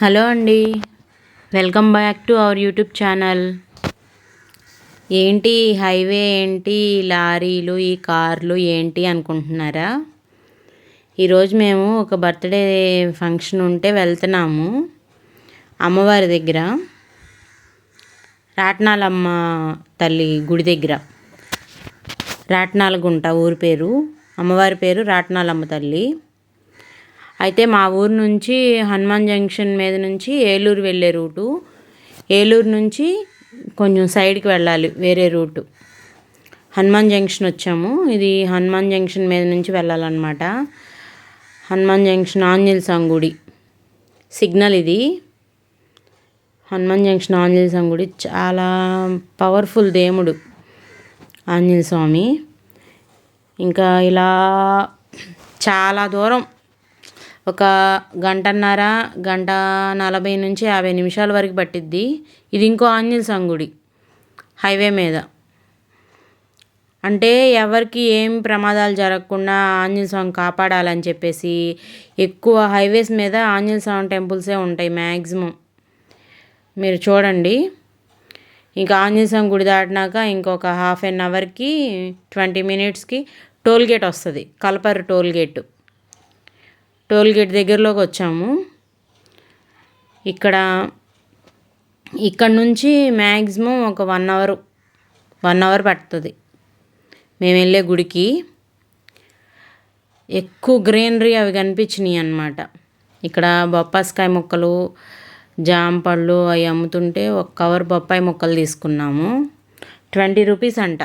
Hello అండి. Welcome back to our YouTube channel. ఏంటి highway ఏంటి లారీలు ఈ కార్లు ఏంటి అనుకుంటున్నారా? ఈరోజు మేము ఒక బర్త్డే ఫంక్షన్ ఉంటే వెళ్తున్నాము. అమ్మవారి దగ్గర రాట్నాలమ్మ తల్లి గుడి దగ్గర. రాట్నాలగుంట ఊరి పేరు అమ్మవారి పేరు రాట్నాలమ్మ తల్లి. అయితే మా ఊరు నుంచి హనుమాన్ జంక్షన్ మీద నుంచి ఏలూరు వెళ్ళే రూటు. ఏలూరు నుంచి కొంచెం సైడ్కి వెళ్ళాలి వేరే రూటు. హనుమాన్ జంక్షన్ వచ్చాము. ఇది హనుమాన్ జంక్షన్ మీద నుంచి వెళ్ళాలన్నమాట. హనుమాన్ జంక్షన్ ఆంజనేయ స్వామి గుడి. సిగ్నల్ ఇది. హనుమాన్ జంక్షన్ ఆంజనేయ స్వామి గుడి చాలా పవర్ఫుల్ దేవుడు ఆంజనేయ స్వామి. ఇంకా ఇలా చాలా దూరం ఒక గంటన్నర గంట నలభై నుంచి యాభై నిమిషాల వరకు పట్టిద్ది. ఇది ఇంకో ఆంజనేయ స్వామి గుడి హైవే మీద. అంటే ఎవరికి ఏం ప్రమాదాలు జరగకుండా ఆంజనేయ స్వామి కాపాడాలని చెప్పేసి ఎక్కువ హైవేస్ మీద ఆంజనేయ స్వామి టెంపుల్సే ఉంటాయి మ్యాక్సిమం మీరు చూడండి. ఇంకా ఆంజనేయ స్వామి గుడి దాటినాక ఇంకొక హాఫ్ అన్ అవర్కి ట్వంటీ మినిట్స్కి టోల్ గేట్ వస్తుంది. కల్పర్ టోల్ గేట్. టోల్ గేట్ దగ్గరలోకి వచ్చాము. ఇక్కడ ఇక్కడ నుంచి మ్యాక్సిమం ఒక వన్ అవర్ వన్ అవర్ పడుతుంది. మేము వెళ్ళే గుడికి. ఎక్కువ గ్రీనరీ అవి కనిపించినాయి అన్నమాట. ఇక్కడ బొప్పాస్కాయ ముక్కలు జామ పళ్ళు అవి అమ్ముతుంటే ఒక కవర్ బొప్పాయి ముక్కలు తీసుకున్నాము. ట్వంటీ రూపీస్ అంట.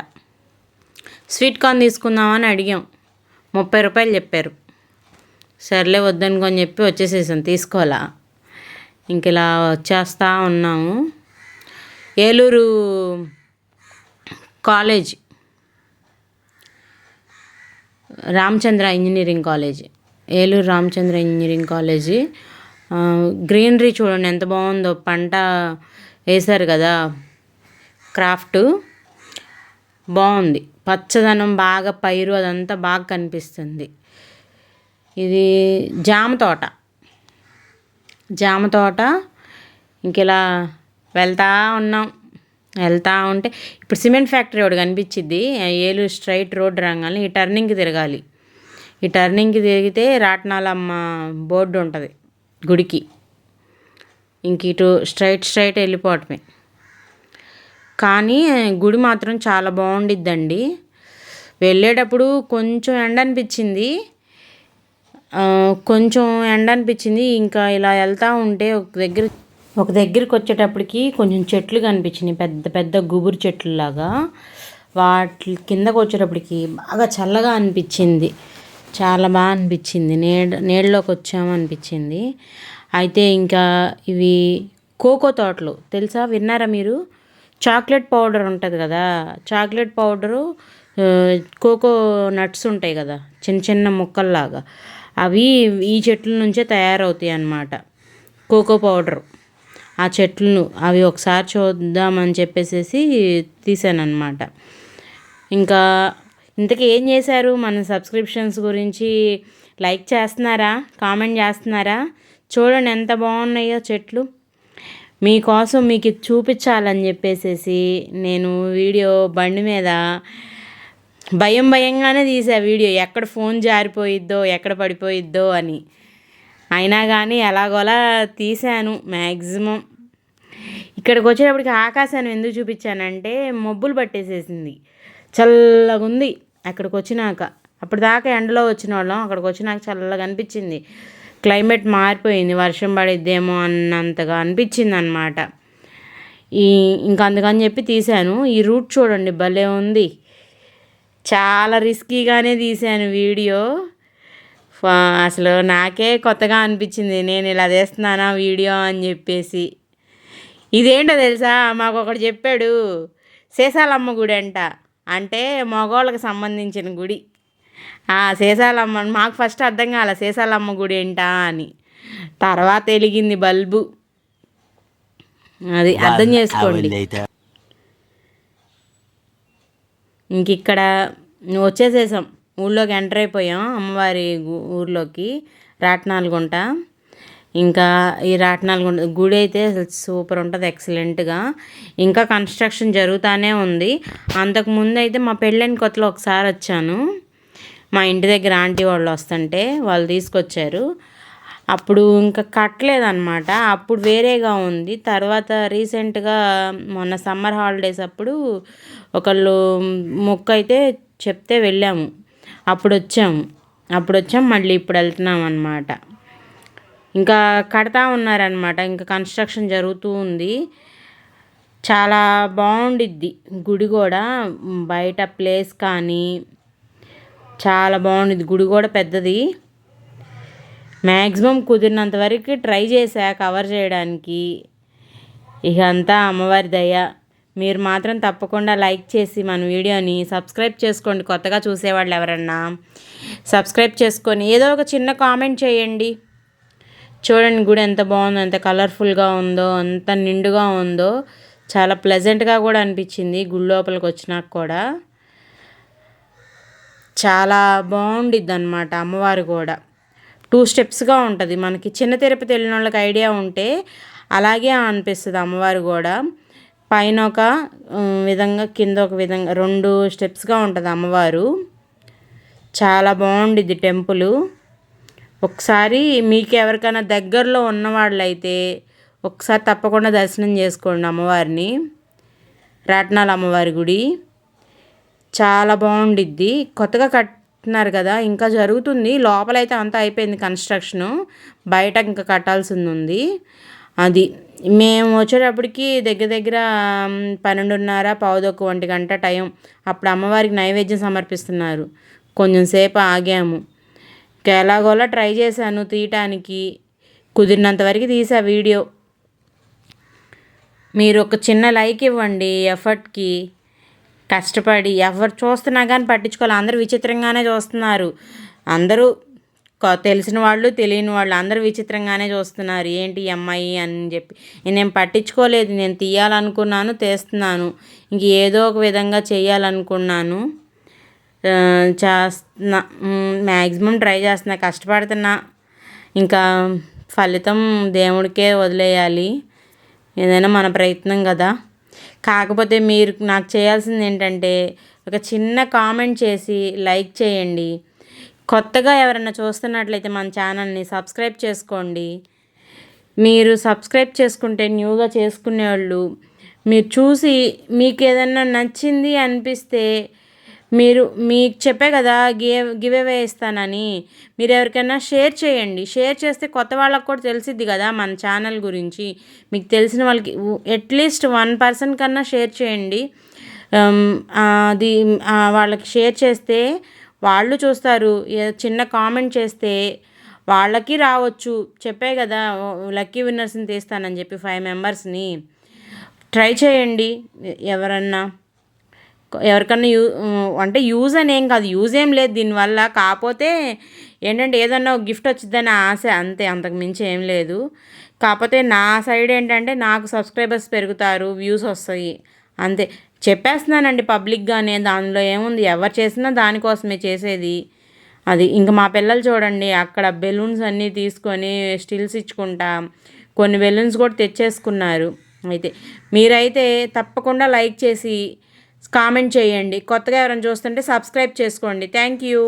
స్వీట్ కార్న్ తీసుకుందామని అడిగాం. ముప్పై రూపాయలు చెప్పారు. సర్లే వద్దనుకొని చెప్పి వచ్చేసేసాం తీసుకోవాలా. ఇంక ఇలా వచ్చేస్తా ఉన్నాము. Eluru college Ramachandra engineering college Eluru Ramachandra engineering college. Greenery చూడండి ఎంత బాగుందో పంట వేశారు కదా క్రాఫ్ట్. బాగుంది. పచ్చదనం బాగా పైరు అదంతా బాగా కనిపిస్తుంది. ఇది జామ తోట. జామ తోట ఇంక ఇలా వెళ్తా ఉన్నాం. వెళ్తా ఉంటే ఇప్పుడు సిమెంట్ ఫ్యాక్టరీ ఒకటి కనిపించింది ఏలూరు స్ట్రైట్ రోడ్ రంగాలని ఈ టర్నింగ్కి తిరగాలి. ఈ టర్నింగ్కి తిరిగితే రాట్నాలమ్మ బోర్డు ఉంటుంది గుడికి. ఇంక ఇటు స్ట్రైట్ స్ట్రైట్ వెళ్ళిపోవటమే. కానీ గుడి మాత్రం చాలా బాగుండిద్దండి. వెళ్ళేటప్పుడు కొంచెం ఎండ అనిపించింది. కొంచెం ఎండ అనిపించింది. ఇంకా ఇలా వెళ్తూ ఉంటే ఒక దగ్గర ఒక దగ్గరికి వచ్చేటప్పటికి కొంచెం చెట్లు కనిపించినాయి. పెద్ద పెద్ద గుబురు చెట్లులాగా. వాటి కిందకు వచ్చేటప్పటికి బాగా చల్లగా అనిపించింది. చాలా బాగా అనిపించింది. నీడ నీళ్ళలోకి వచ్చాము అనిపించింది. అయితే ఇంకా ఇవి కోకో తోటలు తెలుసా? విన్నారా మీరు? చాక్లెట్ పౌడర్ ఉంటుంది కదా? చాక్లెట్ పౌడరు కోకో నట్స్ ఉంటాయి కదా? చిన్న చిన్న ముక్కల్లాగా. అవి ఈ చెట్ల నుంచే తయారవుతాయి అన్నమాట. Cocoa powder. ఆ చెట్లను అవి ఒకసారి చూద్దామని చెప్పేసి తీసాను ఇంకా ఇంతకీ ఏం చేశారు? మన సబ్స్క్రిప్షన్స్ గురించి లైక్ చేస్తున్నారా? కామెంట్ చేస్తున్నారా? చూడండి ఎంత బాగున్నాయో చెట్లు. మీకోసం మీకు చూపించాలని చెప్పేసేసి నేను వీడియో బండి మీద భయం భయంగానే తీసా వీడియో. ఎక్కడ ఫోన్ జారిపోయిద్దో ఎక్కడ పడిపోయిద్దో అని. అయినా కానీ ఎలాగోలా తీశాను మ్యాక్సిమం ఇక్కడికి వచ్చేటప్పటికి ఆకాశాన్ని ఎందుకు చూపించానంటే మబ్బులు పట్టేసేసింది. చల్లగా ఉంది అక్కడికి వచ్చినాక. అప్పటిదాకా ఎండలో వచ్చిన వాళ్ళం అక్కడికి వచ్చినాక చల్లగా అనిపించింది. క్లైమేట్ మారిపోయింది వర్షం పడిద్దేమో అన్నంతగా అనిపించింది అనమాట ఈ ఇంకా అందుకని చెప్పి తీశాను ఈ రూట్ చూడండి భలే ఉంది. చాలా రిస్కీగానే తీశాను వీడియో. అసలు నాకే కొత్తగా అనిపించింది నేను ఇలా తీస్తున్నానా వీడియో అని చెప్పేసి. ఇదేంటో తెలుసా? మాకు ఒకటి చెప్పాడు శేషాలమ్మ గుడి అంట. అంటే మగవాళ్ళకి సంబంధించిన గుడి. శేషాలమ్మ మాకు ఫస్ట్ అర్థం కాల శేషాలమ్మ గుడి ఏంటా అని. తర్వాత వెలిగింది బల్బు. అది అర్థం చేసుకోండి. ఇంక ఇక్కడ వచ్చేసేసాం ఊళ్ళోకి ఎంటర్ అయిపోయాం అమ్మవారి ఊర్లోకి రాట్నాలగుంట. ఇంకా ఈ రాట్నాలుగుంట గుడి అయితే సూపర్ ఉంటుంది ఎక్సలెంట్గా. ఇంకా కన్స్ట్రక్షన్ జరుగుతూనే ఉంది. అంతకుముందు అయితే మా పెళ్ళైన కొత్తలో ఒకసారి వచ్చాను మా ఇంటి దగ్గర ఆంటీ వాళ్ళు వస్తుంటే వాళ్ళు తీసుకొచ్చారు. అప్పుడు ఇంకా కట్టలేదన్నమాట. అప్పుడు వేరేగా ఉంది. తర్వాత రీసెంట్గా మొన్న సమ్మర్ హాలిడేస్ అప్పుడు ఒకళ్ళు మొక్క అయితే చెప్తే వెళ్ళాము. అప్పుడు వచ్చాము. అప్పుడు వచ్చాం మళ్ళీ ఇప్పుడు వెళ్తున్నాం అనమాట ఇంకా కడతా ఉన్నారనమాట ఇంకా కన్స్ట్రక్షన్ జరుగుతూ ఉంది. చాలా బాగుండిద్ది. గుడి కూడా బయట ప్లేస్ కానీ చాలా బాగుండిద్ది. గుడి కూడా పెద్దది. మ్యాక్సిమం కుదిరినంత వరకు ట్రై చేశా కవర్ చేయడానికి. ఇక అంతా అమ్మవారి దయ. మీరు మాత్రం తప్పకుండా లైక్ చేసి మన వీడియోని సబ్స్క్రైబ్ చేసుకోండి. కొత్తగా చూసేవాళ్ళు ఎవరన్నా సబ్స్క్రైబ్ చేసుకొని ఏదో ఒక చిన్న కామెంట్ చేయండి. చూడండి గుడి ఎంత బాగుందో ఎంత కలర్ఫుల్గా ఉందో ఎంత నిండుగా ఉందో. చాలా ప్లెజెంట్గా కూడా అనిపించింది గుడి లోపలికి వచ్చినాక కూడా. చాలా బాగుండిద్ది అనమాట అమ్మవారు కూడా. టూ స్టెప్స్గా ఉంటుంది. మనకి చిన్న తిరుపతి వెళ్ళిన వాళ్ళకి ఐడియా ఉంటే అలాగే అనిపిస్తుంది అమ్మవారు కూడా. పైన ఒక విధంగా కింద ఒక విధంగా రెండు స్టెప్స్గా ఉంటుంది అమ్మవారు. చాలా బాగుండిద్ది టెంపుల్. ఒకసారి మీకు ఎవరికైనా దగ్గరలో ఉన్నవాళ్ళైతే ఒకసారి తప్పకుండా దర్శనం చేసుకోండి అమ్మవారిని. రాట్నాల అమ్మవారి గుడి. చాలా బాగుండిద్ది. కొత్తగా కట్ కట్టినారు కదా. ఇంకా జరుగుతుంది. లోపలైతే అంతా అయిపోయింది కన్స్ట్రక్షను. బయట ఇంకా కట్టాల్సింది ఉంది అది మేము వచ్చేటప్పటికి దగ్గర దగ్గర పన్నెండున్నర పావుదొక్క ఒంటి గంట టైం అప్పుడు అమ్మవారికి నైవేద్యం సమర్పిస్తున్నారు. కొంచెం సేపు ఆగాము. ఎలాగోలా ట్రై చేశాను తీయటానికి. కుదిరినంత వరకు తీసా వీడియో. మీరు ఒక చిన్న లైక్ ఇవ్వండి ఎఫర్ట్కి. కష్టపడి ఎవరు చూస్తున్నా కానీ పట్టించుకోవాలి అందరూ విచిత్రంగానే చూస్తున్నారు. అందరూ తెలిసిన వాళ్ళు తెలియని వాళ్ళు అందరూ విచిత్రంగానే చూస్తున్నారు. ఏంటి అమ్మాయి అని చెప్పి. నేను పట్టించుకోలేదు. నేను తీయాలనుకున్నాను తీస్తున్నాను. ఇంక ఏదో ఒక విధంగా చేయాలనుకున్నాను. చేస్తున్నా. మ్యాక్సిమం ట్రై చేస్తున్నా. కష్టపడుతున్నా. ఇంకా ఫలితం దేవుడికే వదిలేయాలి. ఏదైనా మన ప్రయత్నం కదా. కాకపోతే మీరు నాకు చేయాల్సింది ఏంటంటే ఒక చిన్న కామెంట్ చేసి లైక్ చేయండి. కొత్తగా ఎవరైనా చూస్తున్నట్లయితే మన ఛానల్ని సబ్స్క్రైబ్ చేసుకోండి. మీరు సబ్స్క్రైబ్ చేసుకుంటే న్యూగా చేసుకునేవాళ్ళు మీరు చూసి మీకు ఏదన్నా నచ్చింది అనిపిస్తే మీరు మీకు చెప్పే కదా గివ్ గివ్ అవే ఇస్తానని. మీరు ఎవరికైనా షేర్ చేయండి. షేర్ చేస్తే కొత్త వాళ్ళకు కూడా తెలిసిద్ది కదా మన ఛానల్ గురించి. మీకు తెలిసిన వాళ్ళకి అట్లీస్ట్ వన్ పర్సన్ కన్నా షేర్ చేయండి. అది వాళ్ళకి షేర్ చేస్తే వాళ్ళు చూస్తారు. చిన్న కామెంట్ చేస్తే వాళ్ళకి రావచ్చు. చెప్పే కదా లక్కీ విన్నర్స్ని తీస్తానని చెప్పి ఫైవ్ మెంబర్స్ని ట్రై చేయండి ఎవరన్నా. ఎవరికన్నా యూ అంటే యూజ్ అని ఏం కాదు. యూజ్ ఏం లేదు దీనివల్ల. కాకపోతే ఏంటంటే ఏదన్నా గిఫ్ట్ వచ్చిందని ఆశ అంతే అంతకు మించి ఏం లేదు. కాకపోతే నా సైడ్ ఏంటంటే నాకు సబ్స్క్రైబర్స్ పెరుగుతారు వ్యూస్ వస్తాయి. అంతే. చెప్పేస్తున్నానండి పబ్లిక్గానే దానిలో ఏముంది? ఎవరు చేసినా దానికోసమే చేసేది. అది ఇంకా మా పిల్లలు చూడండి అక్కడ బెలూన్స్ అన్నీ తీసుకొని స్టిల్స్ ఇచ్చుకుంటా కొన్ని బెలూన్స్ కూడా తెచ్చేసుకున్నారు. అయితే మీరైతే తప్పకుండా లైక్ చేసి కామెంట్ చేయండి. కొత్తగా ఎవరైనా చూస్తుంటే సబ్స్క్రైబ్ చేసుకోండి. Thank you.